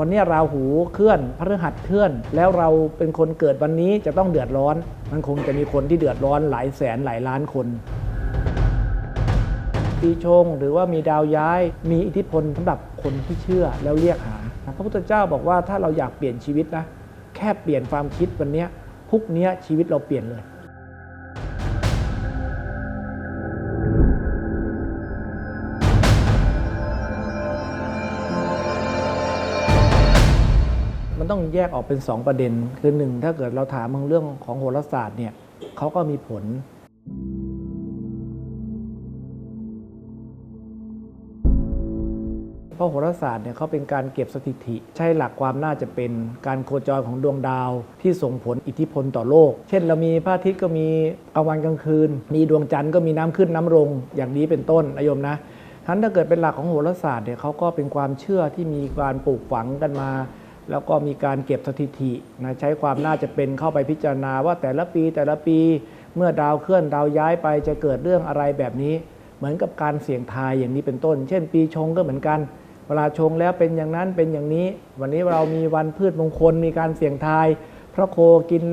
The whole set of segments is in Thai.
วันนี้ราหูเคลื่อนพฤหัสเคลื่อน แล้วเราเป็นคนเกิดวันนี้จะต้องเดือดร้อน มันคงจะมีคนที่เดือดร้อนหลายแสนหลายล้านคนปีชง หรือว่ามีดาวย้าย มีอิทธิพลสำหรับคนที่เชื่อแล้วเรียกหาพระพุทธเจ้าบอกว่าถ้าเราอยากเปลี่ยนชีวิตนะแค่เปลี่ยนความคิดวันนี้พรุ่งเนี้ยชีวิตเราเปลี่ยนเลย ต้องแยกออกเป็น 2 ประเด็น คือหนึ่งถ้าเกิดเราถามเรื่องของโหราศาสตร์เนี่ยเขาก็มีผล เพราะโหราศาสตร์เนี่ยเขาเป็นการเก็บสถิติ ใช้หลักความน่าจะเป็นการโคจรของดวงดาวที่ส่งผลอิทธิพลต่อโลก เช่นเรามีพระอาทิตย์ก็มีกลางวันกลางคืน มีดวงจันทร์ก็มีน้ำขึ้นน้ำลงอย่างนี้เป็นต้นนายมนะทั้นถ้าเกิดเป็นหลักของโหราศาสตร์เนี่ยเขาก็เป็นความเชื่อที่มีการปลูกฝังกันมา แล้วก็มีการเก็บสถิตินะใช้ความน่าจะเป็นเข้าไปพิจารณาว่าแต่ละปีแต่ละปีเมื่อดาวเคลื่อนดาวย้ายไปจะเกิดเรื่องอะไรแบบนี้ เหมือนกับการเสี่ยงทายอย่างนี้เป็นต้น เช่น ปีชงก็เหมือนกัน เวลาชงแล้วเป็นอย่างนั้นเป็นอย่างนี้ วันนี้เรามีวันพืชมงคลมีการเสี่ยงทาย พระโคกิน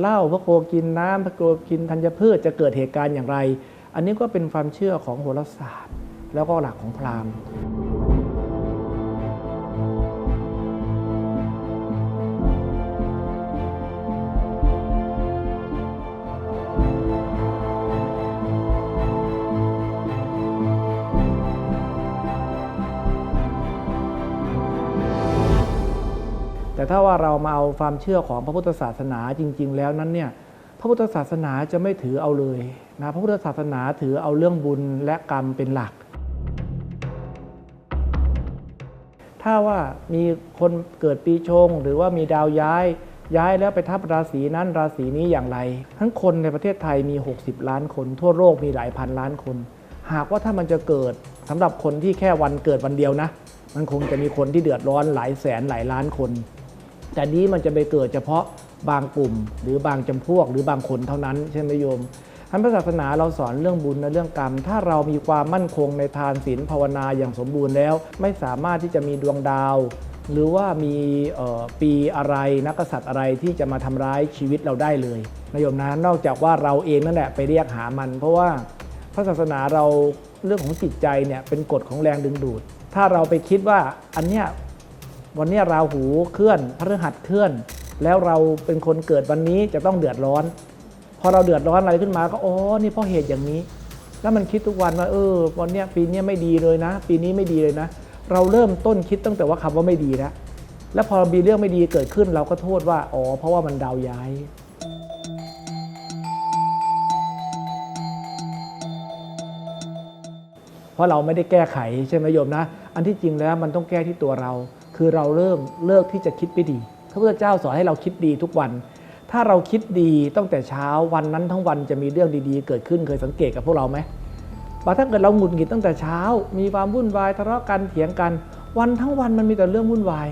เหล้าพระโคกินน้ำพระโคกินธัญพืชจะเกิดเหตุการณ์อย่างไร อันนี้ก็เป็นความเชื่อของโหราศาสตร์ แล้วก็หลักของพราหมณ์ แต่ถ้าว่าเรามาเอาความเชื่อของพระพุทธศาสนาจริง ๆ แล้วนั้นเนี่ยพระพุทธศาสนาจะไม่ถือเอาเลยนะพระพุทธศาสนาถือเอาเรื่องบุญและกรรมเป็นหลัก ถ้าว่ามีคนเกิดปีชง หรือว่ามีดาวย้ายย้ายแล้วไปทับราศีนั้นราศีนี้อย่างไร ทั้งคนในประเทศไทยมี 60 ล้านคน ทั่วโลกมีหลายพันล้านคน หากว่าถ้ามันจะเกิดสำหรับคนที่แค่วันเกิดวันเดียวนะ มันคงจะมีคนที่เดือดร้อนหลายแสนหลายล้านคน แต่นี้มันจะไปเกิดเฉพาะบางกลุ่ม หรือบางจำพวก หรือบางคนเท่านั้นใช่ไหมโยมท่านพระศาสนาเราสอนเรื่องบุญและเรื่องกรรม ถ้าเรามีความมั่นคงในทานศีลภาวนาอย่างสมบูรณ์แล้ว ไม่สามารถที่จะมีดวงดาว หรือว่ามีปีอะไรนักษัตริย์อะไรที่จะมาทำร้ายชีวิตเราได้เลยนายโยมนะนอกจากว่าเราเองนั่นแหละไปเรียกหามัน เพราะว่าพระศาสนาเราเรื่องของจิตใจเนี่ยเป็นกฎของแรงดึงดูด ถ้าเราไปคิดว่าอันเนี้ย วันนี้ราหูเคลื่อนพฤหัสเคลื่อน แล้วเราเป็นคนเกิดวันนี้จะต้องเดือดร้อน พอเราเดือดร้อนอะไรขึ้นมาก็อ๋อนี่เพราะเหตุอย่างนี้ แล้วมันคิดทุกวันว่าเออวันนี้ปีนี้ไม่ดีเลยนะ ปีนี้ไม่ดีเลยนะ เราเริ่มต้นคิดตั้งแต่ว่าคำว่าไม่ดีแล้วแล้วพอมีเรื่องไม่ดีเกิดขึ้นเราก็โทษว่าอ๋อเพราะว่ามันดาวย้ายเพราะเราไม่ได้แก้ไขใช่ไหมโยมนะ อันที่จริงแล้วมันต้องแก้ที่ตัวเรา คือเราเริ่มเลิกที่จะคิดไม่ดี พระพุทธเจ้าสอนให้เราคิดดีทุกวัน ถ้าเราคิดดีตั้งแต่เช้าวันนั้นทั้งวันจะมีเรื่องดีๆ เกิดขึ้นเคยสังเกตกับพวกเราไหมว่าถ้าเกิดเราหงุดหงิดตั้งแต่เช้า มีความวุ่นวายทะเลาะกันเถียงกัน วันทั้งวันมันมีแต่เรื่องวุ่นวาย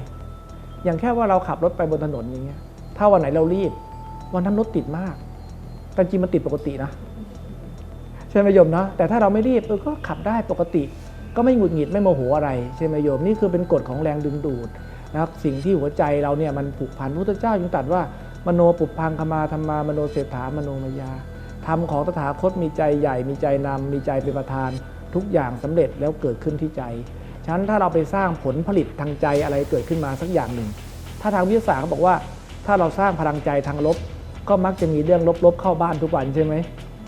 อย่างแค่ว่าเราขับรถไปบนถนนอย่างเงี้ย ถ้าวันไหนเรารีบ วันนั้นรถติดมากแต่จริงมันติดปกตินะใช่ไหมโยมเนาะแต่ถ้าเราไม่รีบเออก็ขับได้ปกติ ก็ไม่หงุดหงิดไม่โมโหอะไรใช่ไหมโยมนี่คือเป็นกฎของแรงดึงดูดนะครับสิ่งที่หัวใจเราเนี่ยมันผูกพันพระพุทธเจ้าจึงตรัสว่ามโนปุพังคมาธรรมามโนเศรษฐามโนมายาธรรมของตถาคตมีใจใหญ่ มีใจนำมีใจเป็นประธาน ทุกอย่างสำเร็จแล้วเกิดขึ้นที่ใจฉะนั้นถ้าเราไปสร้างผลผลิตทางใจอะไรเกิดขึ้นมาสักอย่างหนึ่ง ถ้าทางวิทยาศาสตร์เขาบอกว่า ถ้าเราสร้างพลังใจทางลบ ก็มักจะมีเรื่องลบๆเข้าบ้านทุกวันใช่ไหม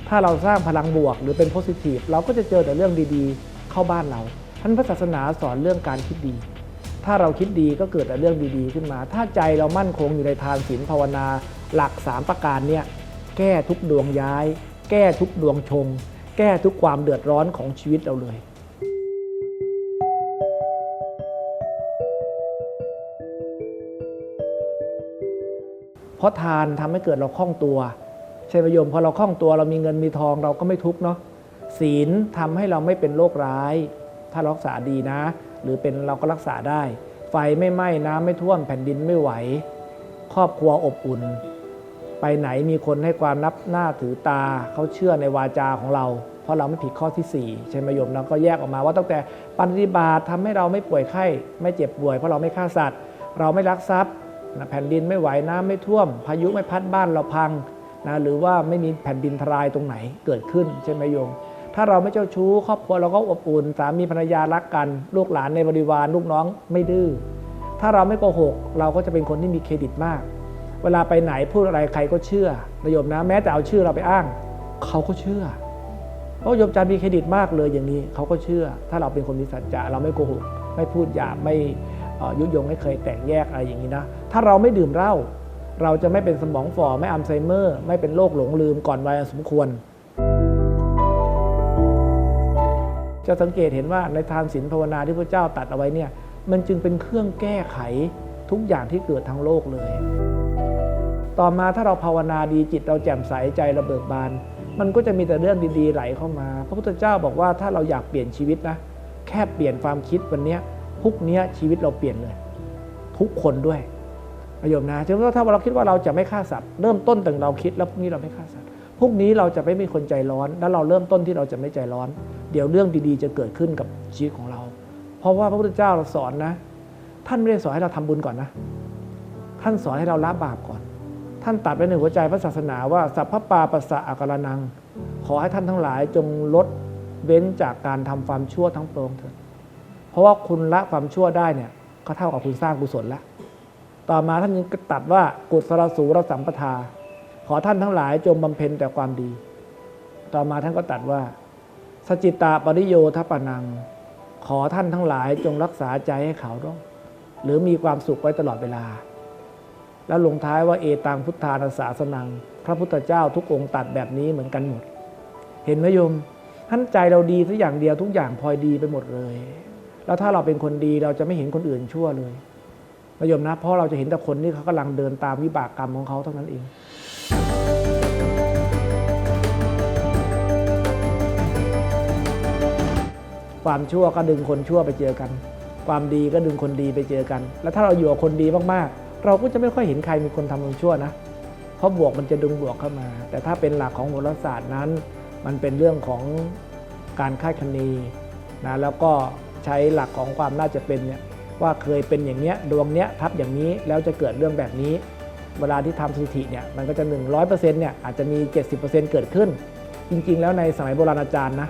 ถ้าเราสร้างพลังบวกหรือเป็นโพสิทีฟเราก็จะเจอแต่เรื่องดีๆ เข้าบ้านเราท่านพระศาสนาสอนเรื่องการคิดดี ถ้าเราคิดดีก็เกิดแต่เรื่องดีๆขึ้นมา ถ้าใจเรามั่นคงอยู่ในทานศีลภาวนาหลัก 3 ประการเนี่ยแก้ทุกดวงย้าย แก้ทุกดวงชง แก้ทุกความเดือดร้อนของชีวิตเราเลยเพราะทานทำให้เกิดเราคล่องตัว ใช่ไหมโยมพอเราคล่องตัวเรามีเงินมีทองเราก็ไม่ทุกเนาะ ศีลทำให้เราไม่เป็นโรคร้าย ถ้ารักษาดีนะ หรือเป็นเราก็รักษาได้ ไฟไม่ไหม้น้ำไม่ท่วมแผ่นดินไม่ไหว ครอบครัวอบอุ่น ไปไหนมีคนให้ความนับหน้าถือตาเขาเชื่อในวาจาของเรา เพราะเราไม่ผิดข้อที่ 4 ใช่ไหมโยมเราก็แยกออกมาว่าตั้งแต่ปฏิบัติทำให้เราไม่ป่วยไข้ ไม่เจ็บป่วย เพราะเราไม่ฆ่าสัตว์ เราไม่รักทรัพย์แผ่นดินไม่ไหวน้ำไม่ท่วม พายุไม่พัดบ้านเราพังนะหรือว่าไม่มีแผ่นดินทลายตรงไหนเกิดขึ้นใช่ไหมโยม ถ้าเราไม่เจ้าชู้ครอบครัวเราก็อบอุ่นสามีภรรยารักกัน ลูกหลานในบริวารลูกน้องไม่ดื้อถ้าเราไม่โกหก เราก็จะเป็นคนที่มีเครดิตมาก เวลาไปไหนพูดอะไรใครก็เชื่อนะโยมนะแม้แต่เอาชื่อเราไปอ้าง เขาก็เชื่อเพราะโยมจามีเครดิตมากเลยอย่างนี้เขาก็เชื่อ ถ้าเราเป็นคนมีสัจจะเราไม่โกหก ไม่พูดหยาบไม่ยุยงไม่เคยแตกแยกอะไรอย่างนี้นะถ้าเราไม่ดื่มเหล้าเราจะไม่เป็นสมองฝ่อไม่อัลไซเมอร์ ไม่เป็นโรคหลงลืมก่อนวัยสมควร จะสังเกตเห็นว่าในทานศีลภาวนาที่พระเจ้าตัดเอาไว้เนี่ยมันจึงเป็นเครื่องแก้ไขทุกอย่างที่เกิดทั้งโลกเลย ต่อมาถ้าเราภาวนาดีจิตเราแจ่มใสใจเราเบิกบาน มันก็จะมีแต่เรื่องดีๆไหลเข้ามา พระพุทธเจ้าบอกว่าถ้าเราอยากเปลี่ยนชีวิตนะแค่เปลี่ยนความคิดวันนี้พรุ่งเนี้ยชีวิตเราเปลี่ยนเลย ทุกคนด้วยประโยมนะถึงว่าถ้าเราคิดว่าเราจะไม่ฆ่าสัตว์เริ่มต้นตั้งเราคิดแล้วพรุ่งนี้เราไม่ฆ่าสัตว์ พรุ่งนี้เราจะไม่มีคนใจร้อน แล้วเราเริ่มต้นที่เราจะไม่ใจร้อน เดี๋ยวเรื่องดีๆ จะเกิดขึ้นกับชีวิตของเรา เพราะว่าพระพุทธเจ้าเราสอนนะ ท่านไม่ได้สอนให้เราทำบุญก่อนนะ ท่านสอนให้เราละบาปก่อน ท่านตัดไว้ในหัวใจพระศาสนาว่าสัพพปาปัสสะอาการนัง ขอให้ท่านทั้งหลายจงลดเว้นจากการทำความชั่วทั้งปวงเถิดเพราะว่าคุณละความชั่วได้เนี่ยก็เท่ากับคุณสร้างกุศลล้วต่อมาท่านยังตัดว่ากุศลสูรสัมปทา อท่านทั้งหลายจงบำเพ็ญแต่ความดี ต่อมาท่านก็ตัดว่า สจิตตาปริโยทปปนัง ขอท่านทั้งหลายจงรักษาใจให้เขาด้วยหรือมีความสุขไว้ตลอดเวลา แล้วลงท้ายว่าเอตังพุทธานาสาสนัง พระพุทธเจ้าทุกองค์ตัดแบบนี้เหมือนกันหมด เห็นไหมโยมท่านใจเราดีทุกอย่างเดียวทุกอย่างพลอยดีไปหมดเลย แล้วถ้าเราเป็นคนดีเราจะไม่เห็นคนอื่นชั่วเลยนะโยมนะเพราะเราจะเห็นแต่คนที่เขากำลังเดินตามวิบากกรรมของเขาเท่านั้นเอง ความชั่วก็ดึงคนชั่วไปเจอกัน ความดีก็ดึงคนดีไปเจอกัน แล้วถ้าเราอยู่กับคนดีมากๆ เราก็จะไม่ค่อยเห็นใครมีคนทำความชั่วนะ เพราะบวกมันจะดึงบวกเข้ามา แต่ถ้าเป็นหลักของโหราศาสตร์นั้น มันเป็นเรื่องของการคาดคะเนนะแล้วก็ใช้หลักของความน่าจะเป็นเนี่ยว่าเคยเป็นอย่างเนี้ยดวงเนี้ยทับอย่างนี้แล้วจะเกิดเรื่องแบบนี้ เวลาที่ทำสถิติเนี่ยมันก็จะ 100%เนี่ยอาจจะมี 70%เกิดขึ้น จริง ๆ แล้วในสมัยโบราณอาจารย์นะ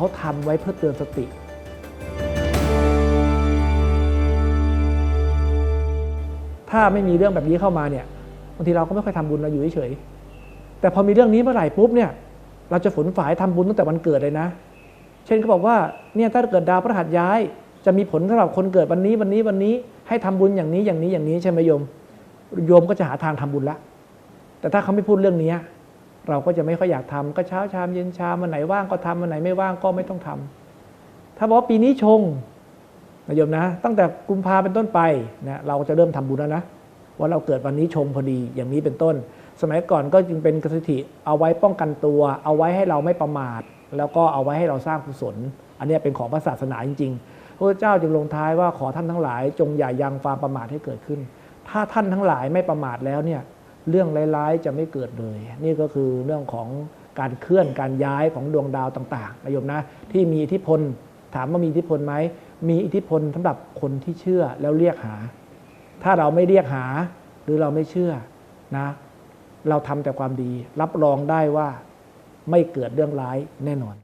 เขาทำไว้เพื่อเตือนสติ ถ้าไม่มีเรื่องแบบนี้เข้ามาเนี่ยบางทีเราก็ไม่ค่อยทำบุญเราอยู่เฉยๆแต่พอมีเรื่องนี้เมื่อไหร่ปุ๊บเนี่ย เราจะฝนฝ่ายทำบุญตั้งแต่วันเกิดเลยนะ เช่นเขาบอกว่าเนี่ยถ้าเกิดดาวพฤหัสย้าย จะมีผลสำหรับคนเกิดวันนี้วันนี้วันนี้ ให้ทำบุญอย่างนี้อย่างนี้อย่างนี้ใช่ไหมโยมโยมก็จะหาทางทำบุญละแต่ถ้าเขาไม่พูดเรื่องนี้ เราก็จะไม่ค่อยอยากทำก็เช้าชามเย็นชามวันไหนว่างก็ทำวันไหนไม่ว่างก็ไม่ต้องทำถ้าบอกปีนี้ชงนะโยมนะ ตั้งแต่กุมภาเป็นต้นไปนะเราก็จะเริ่มทำบุญแล้วนะว่าเราเกิดวันนี้ชงพอดีอย่างนี้เป็นต้น สมัยก่อนก็จึงเป็นกสิธิเอาไว้ป้องกันตัว เอาไว้ให้เราไม่ประมาท แล้วก็เอาไว้ให้เราสร้างกุศล อันนี้เป็นของพระศาสนาจริงๆพระเจ้าจึงลงท้ายว่าขอท่านทั้งหลาย จงอย่ายังความประมาทให้เกิดขึ้น ถ้าท่านทั้งหลายไม่ประมาทแล้วเนี่ย เรื่องร้ายๆจะไม่เกิดเลย นี่ก็คือเรื่องของการเคลื่อนการย้ายของดวงดาวต่างๆนะโยมนะที่มีอิทธิพล ถามว่ามีอิทธิพลไหมมีอิทธิพลสำหรับคนที่เชื่อแล้วเรียกหา ถ้าเราไม่เรียกหาหรือเราไม่เชื่อนะ เราทำแต่ความดี รับรองได้ว่าไม่เกิดเรื่องร้ายแน่นอน